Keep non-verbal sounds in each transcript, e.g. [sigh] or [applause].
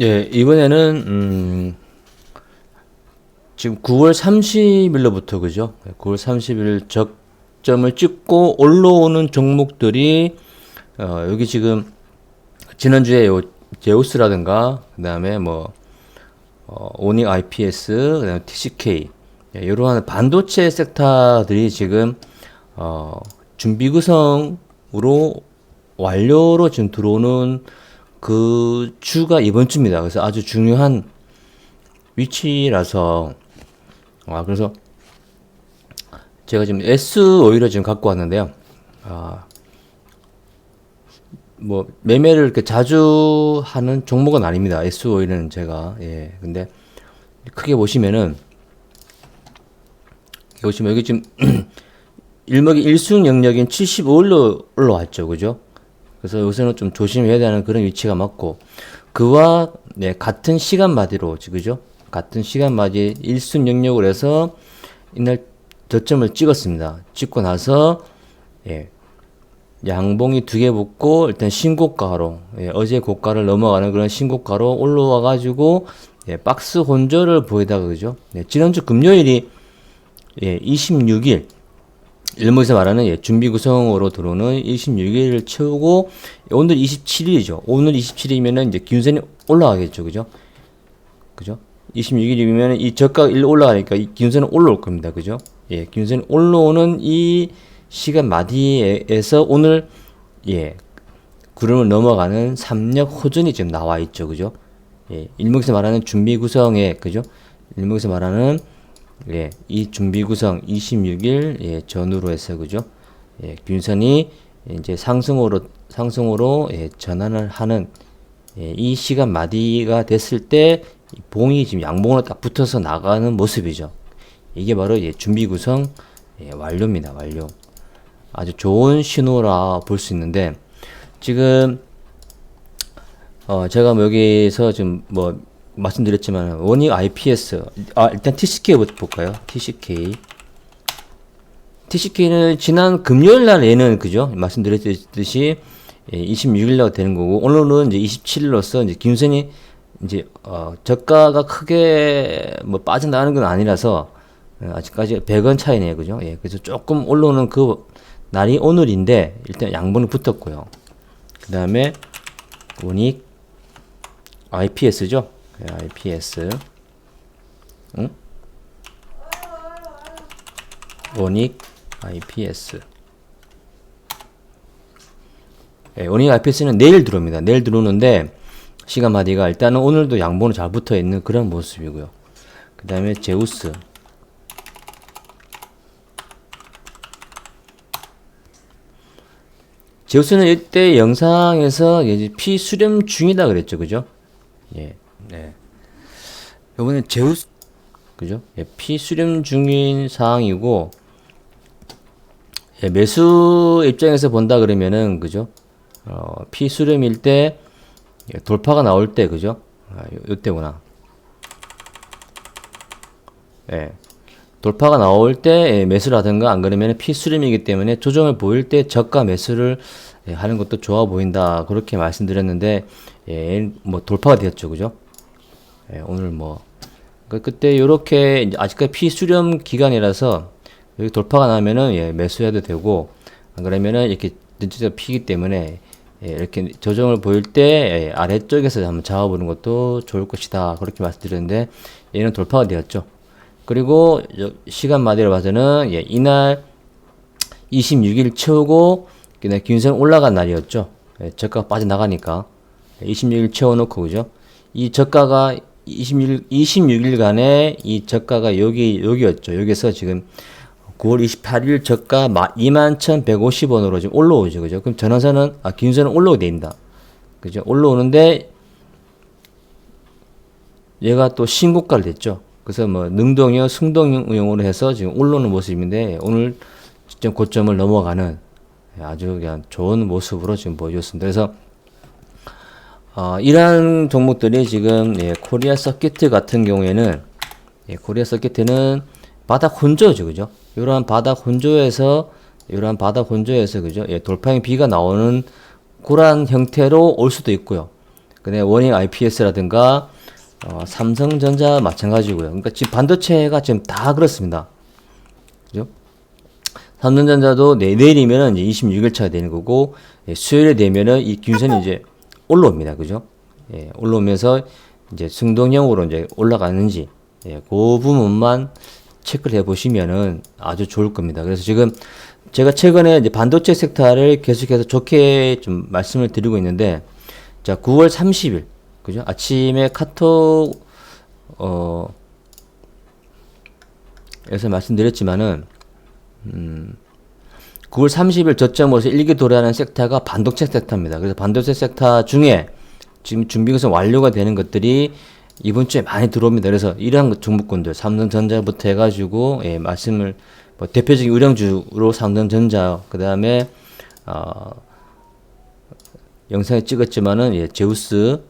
예, 이번에는 음, 지금 9월 30일로부터 그죠? 9월 30일 적점을 찍고 올라오는 종목들이 어, 여기 지금 지난주에 요 제우스라든가 그다음에 뭐 어, 오닉 IPS, 그다음에 TCK 예, 이러한 반도체 섹터들이 지금 어, 준비 구성으로 완료로 지금 들어오는 그 주가 이번 주입니다. 그래서 아주 중요한 위치라서 아 그래서 제가 지금 S 오일을 지금 갖고 왔는데요. 아, 뭐 매매를 이렇게 자주 하는 종목은 아닙니다. S 오일은 제가 예. 근데 크게 보시면은 보시면 여기 지금 [clears throat] 일목이 일순 영역인 75일로 올라왔죠. 그죠? 그래서 요새는 좀 조심해야 되는 그런 위치가 맞고 그와 네, 같은 시간 마디로 그죠? 같은 시간 마디 일순 영역을 해서 이날 저점을 찍었습니다. 찍고 나서 예, 양봉이 두 개 붙고 일단 신고가로 예, 어제 고가를 넘어가는 그런 신고가로 올라와 가지고 예, 박스 혼조를 보이다가 그죠? 예, 지난주 금요일이 예, 26일 일목에서 말하는 예, 준비 구성으로 들어오는 26일을 채우고 오늘 27일이죠. 오늘 27일이면은 이제 기준선이 올라가겠죠. 그죠? 그죠? 26일이면 이 저가 1 올라가니까 이 기준선은 올라올 겁니다. 그죠? 예, 기준선이 올라오는 이 시간 마디에서 오늘 예, 구름을 넘어가는 삼력 호전이 지금 나와 있죠. 그죠? 예, 일목에서 말하는 준비 구성에 그죠? 일목에서 말하는 예, 이 준비 구성 26일 예, 전후로 해서 그죠? 예, 균선이 이제 상승으로 상승으로 예, 전환을 하는 예, 이 시간 마디가 됐을 때이 봉이 지금 양봉으로 딱 붙어서 나가는 모습이죠. 이게 바로 예, 준비 구성 예, 완료입니다. 완료. 아주 좋은 신호라 볼 수 있는데 지금 어 제가 뭐 여기서 지금 뭐 말씀드렸지만 원익 IPS 아 일단 TCK부터 볼까요? TCK TCK는 지난 금요일 날 얘는 그죠? 말씀드렸듯이 예, 26일 날 되는 거고 오늘은 이제 27일로서 이제 김선이 이제 어 저가가 크게 뭐 빠져나가는 건 아니라서 어, 아직까지 100원 차이네요. 그죠? 예. 그래서 조금 올라오는 그 날이 오늘인데 일단 양분이 붙었고요. 그다음에 원익 IPS죠? 예, IPS. 응? 원익 IPS. 예, 원익 IPS는 내일 들어옵니다. 내일 들어오는데 시간 마디가 일단은 오늘도 양봉으로 잘 붙어 있는 그런 모습이고요. 그 다음에 제우스. 제우스는 이때 영상에서 피 수렴 중이다 그랬죠, 그죠? 예, 네. 요번에 제우스, 그죠? 예, 피 수렴 중인 상황이고, 예, 매수 입장에서 본다 그러면은, 그죠? 어, 피 수렴일 때, 예, 돌파가 나올 때, 그죠? 아, 요, 요때구나. 예. 돌파가 나올 때 예, 매수라든가 안 그러면 피수렴이기 때문에 조정을 보일 때 저가 매수를 예, 하는 것도 좋아 보인다. 그렇게 말씀드렸는데, 예, 뭐 돌파가 되었죠. 그죠? 예, 오늘 뭐, 그, 그때 요렇게 아직까지 피수렴 기간이라서 여기 돌파가 나면은 예, 매수해도 되고, 안 그러면은 이렇게 전체적으로 피기 때문에 예, 이렇게 조정을 보일 때 예, 아래쪽에서 한번 잡아보는 것도 좋을 것이다. 그렇게 말씀드렸는데 얘는 돌파가 되었죠. 그리고 시간 마디로 봐서는 예, 이날 26일 채우고 그냥 균선 올라간 날이었죠. 예, 저가 빠져나가니까 26일 채워놓고 그죠? 이 저가가 26일 26일간의 이 저가가 여기 여기였죠. 여기서 지금 9월 28일 저가 21,150원으로 지금 올라오죠. 그죠? 그럼 전환선은, 아, 긴선은 올라오게 됩니다. 그죠? 올라오는데, 얘가 또 신고가를 됐죠. 그래서 뭐, 능동형, 승동형으로 해서 지금 올라오는 모습인데, 오늘 직전 고점을 넘어가는 아주 그냥 좋은 모습으로 지금 보여줬습니다. 그래서, 어, 이러한 종목들이 지금, 예, 코리아 서킷 같은 경우에는, 예, 코리아 서킷은 바닥 혼조죠. 그죠? 이러한 바닥 혼조에서 이러한 바닥 혼조에서 그죠? 예, 돌파형 B가 나오는 그러한 형태로 올 수도 있고요. 그다음에 원익 IPS라든가 어, 삼성전자 마찬가지고요. 그러니까 지금 반도체가 지금 다 그렇습니다. 그죠? 삼성전자도 내, 내일이면은 이제 26일 차가 되는 거고 예, 수요일에 되면은 이 균선이 이제 올라옵니다. 그죠? 예, 올라오면서 이제 승동형으로 이제 올라가는지 예, 그 부분만 체크를 해 보시면은 아주 좋을 겁니다. 그래서 지금 제가 최근에 이제 반도체 섹터를 계속해서 좋게 좀 말씀을 드리고 있는데 자, 9월 30일 그죠? 아침에 카톡 어 에서 말씀드렸지만은 음 9월 30일 저점으로서 일기 도래하는 섹터가 반도체 섹터입니다. 그래서 반도체 섹터 중에 지금 준비가 완료가 되는 것들이 이번 주에 많이 들어옵니다. 그래서 이러한 종목군들 삼성전자부터 해가지고 예, 말씀을 뭐 대표적인 의령주로 삼성전자 그 다음에 어, 영상에 찍었지만은 예, 제우스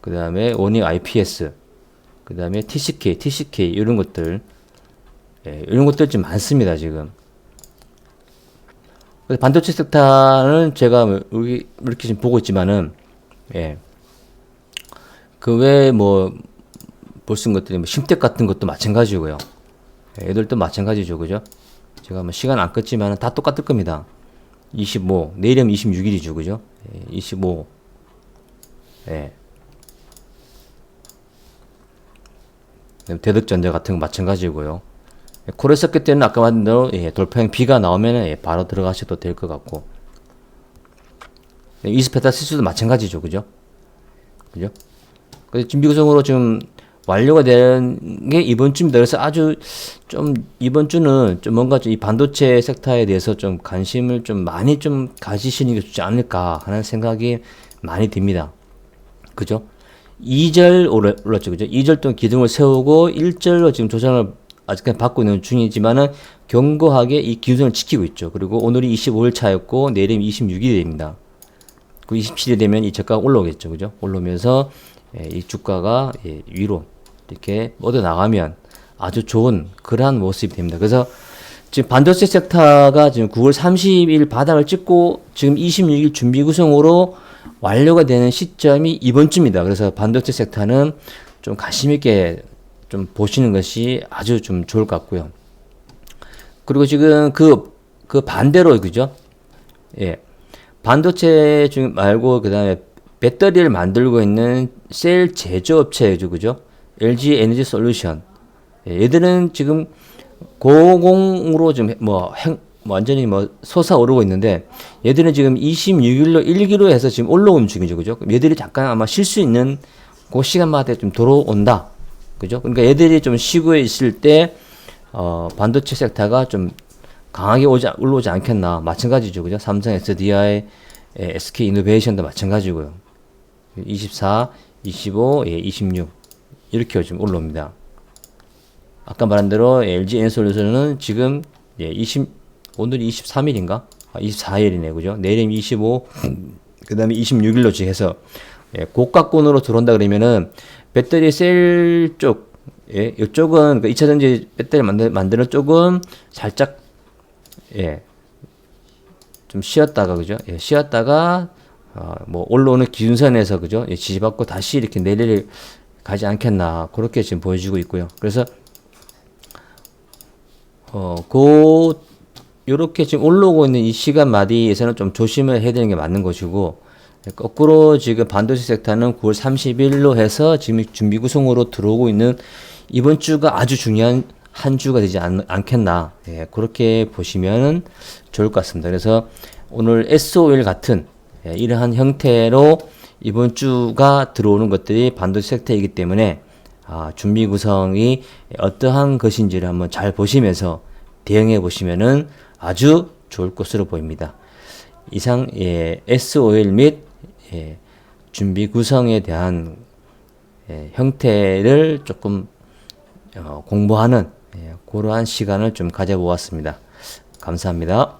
그 다음에 원익 IPS 그 다음에 TCK, TCK 이런 것들 예, 이런 것들 좀 많습니다 지금. 그래서 반도체 섹터는 제가 여기 이렇게 지금 보고 있지만은 예. 그 외에 뭐볼수 있는 것들이 뭐 심택 같은 것도 마찬가지고요. 예, 얘들도 마찬가지죠, 그죠? 제가 뭐 시간 안 껐지만 다 똑같을 겁니다. 25 내일이면 26일이죠, 그죠? 예, 25 예. 대덕전자 같은 거 마찬가지고요. 예, 코레서킷 때는 아까 말한 대로 예, 돌파형 B가 나오면 예, 바로 들어가셔도 될 것 같고 예, 이스페타 시스도 마찬가지죠, 그죠? 그죠? 그래서 준비 구성으로 좀 완료가 되는 게 이번 주입니다. 그래서 아주 좀 이번 주는 좀 뭔가 좀 이 반도체 섹터에 대해서 좀 관심을 좀 많이 좀 가지시는 게 좋지 않을까 하는 생각이 많이 듭니다. 그죠? 2절 올랐죠. 그죠? 2절 동안 기둥을 세우고 1절로 지금 조정을 아직까지 받고 있는 중이지만은 견고하게 이 기준을 지키고 있죠. 그리고 오늘이 25일 차였고 내일이 26일입니다. 그 27일 되면 이 저가가 올라오겠죠. 그죠? 올라오면서 예, 이 주가가 예, 위로 이렇게 뻗어 나가면 아주 좋은 그러한 모습이 됩니다. 그래서 지금 반도체 섹터가 지금 9월 30일 바닥을 찍고 지금 26일 준비 구성으로 완료가 되는 시점이 이번 주입니다. 그래서 반도체 섹터는 좀 관심 있게 좀 보시는 것이 아주 좀 좋을 것 같고요. 그리고 지금 그, 그 반대로, 그죠? 예. 반도체 중 말고, 그 다음에 배터리를 만들고 있는 셀 제조업체죠, 그죠? LG 에너지 솔루션. 예, 얘들은 지금 고공으로 좀뭐 완전히 뭐 솟아오르고 있는데 얘들은 지금 26일로 1기로 해서 지금 올라오는 중이죠. 그죠? 얘들이 잠깐 아마 쉴 수 있는 그 시간마다 좀 들어온다. 그죠? 그러니까 얘들이 좀 쉬고 있을 때 어, 반도체 섹터가 좀 강하게 오지, 올라오지 않겠나. 마찬가지죠. 그죠? 삼성 SDI, SK 이노베이션도 마찬가지고요. 24, 25, 예, 26. 이렇게 지금 올라옵니다. 아까 말한 대로 LG 엔솔루션은 지금 예, 20, 오늘이 23일인가? 아, 24일이네, 그죠? 내일이 25, 그 다음에 26일로 지금 해서 예, 고가권으로 들어온다 그러면은 배터리 셀 쪽, 예, 이쪽은 그 2차 전지 배터리 만드, 만드는 쪽은 살짝 예, 좀 쉬었다가 그죠? 예, 쉬었다가 어, 뭐 올라오는 기준선에서 그죠? 예, 지지받고 다시 이렇게 내릴 가지 않겠나 그렇게 지금 보여지고 있고요. 그래서 어, 그 요렇게 지금 올라오고 있는 이 시간 마디에서는 좀 조심을 해야 되는 게 맞는 것이고 거꾸로 지금 반도체 섹터는 9월 30일로 해서 지금 준비 구성으로 들어오고 있는 이번 주가 아주 중요한 한 주가 되지 않, 겠나 예, 그렇게 보시면 좋을 것 같습니다. 그래서 오늘 SOL 같은 예, 이러한 형태로 이번 주가 들어오는 것들이 반도체 섹터이기 때문에 아, 준비 구성이 어떠한 것인지를 한번 잘 보시면서 대응해 보시면은 아주 좋을 것으로 보입니다. 이상 예, SOL 및 예, 준비 구성에 대한 예, 형태를 조금 어, 공부하는 예, 그러한 시간을 좀 가져보았습니다. 감사합니다.